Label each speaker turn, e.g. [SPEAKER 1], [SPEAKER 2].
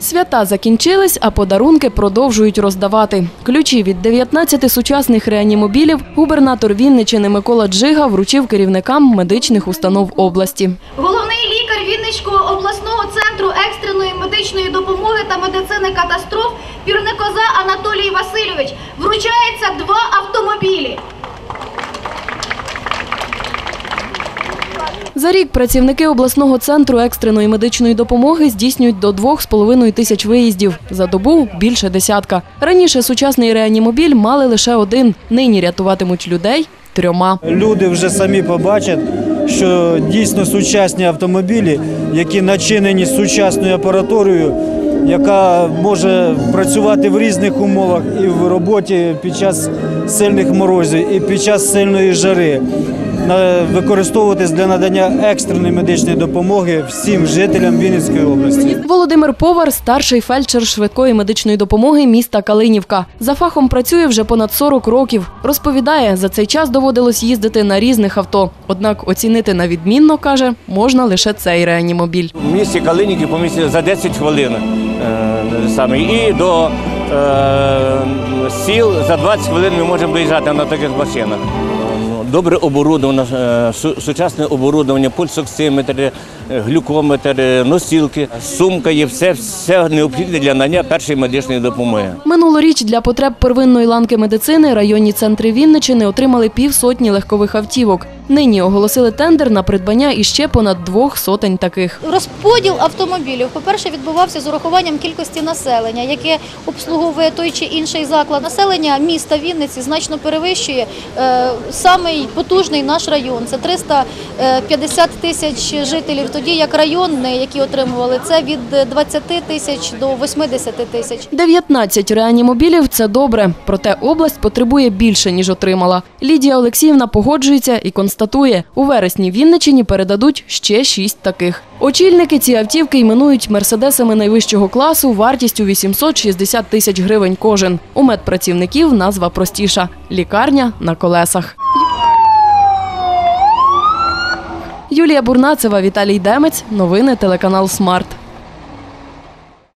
[SPEAKER 1] Свята закінчились, а подарунки продовжують роздавати. Ключі від 19 сучасних реанімобілів губернатор Вінничини Микола Джига вручив керівникам медичних установ області.
[SPEAKER 2] Головний лікар Вінничкого обласного центру екстреної медичної допомоги та медицини катастроф Пірникоза Анатолій Васильович
[SPEAKER 1] За рік працівники обласного центру екстреної медичної допомоги здійснюють до 2,5 тисяч виїздів. За добу більше десятка. Раніше сучасний реанімобіль мали лише один. Нині рятуватимуть людей трьома.
[SPEAKER 3] Люди вже самі побачать, що дійсно сучасні автомобілі, які начинені сучасною апаратурою, яка може працювати в різних умовах і в роботі під час сильних морозів, і під час сильної жари. На- Використовуватись для надання екстреної медичної допомоги всім жителям Вінницької області.
[SPEAKER 1] Володимир Повар старший фельдшер швидкої медичної допомоги міста Калинівка. За фахом працює вже понад 40 років. Розповідає, за цей час доводилось їздити на різних авто. Однак оцінити на відмінно каже можна лише цей реанімобіль.
[SPEAKER 4] В місті Калиніки по місті за 10 хвилин е, саме. І до е, сіл за 20 хвилин ми можемо доїжджати на таких машинах. Добре оборудовано, е, сучасне оборудовання, пульсоксиметри, е, глюкометри, носілки, сумка є, все, все необхідне для надання першої медичної допомоги.
[SPEAKER 1] Минулоріч для потреб первинної ланки медицини районні центри Вінничини отримали півсотні легкових автівок. Нині оголосили тендер на придбання іще понад двох сотень таких.
[SPEAKER 5] Розподіл автомобілів, по-перше, відбувався з урахуванням кількості населення, яке обслуговує той чи інший заклад. Населення міста Вінниці значно перевищує е, самий потужний наш район. Це 350 тисяч жителів. Тоді як районний, які отримували, це від 20 тисяч до 80 тисяч.
[SPEAKER 1] 19 реанімобілів – це добре, проте область потребує більше, ніж отримала. Лідія Олексіївна погоджується і констатує, у вересні Вінничині передадуть ще шість таких. Очільники ці автівки іменують мерседесами найвищого класу вартістю 860 тисяч гривень кожен. У медпрацівників назва простіша – лікарня на колесах. Юлія Бурнацева, Віталій Демець. Новини телеканал Смарт.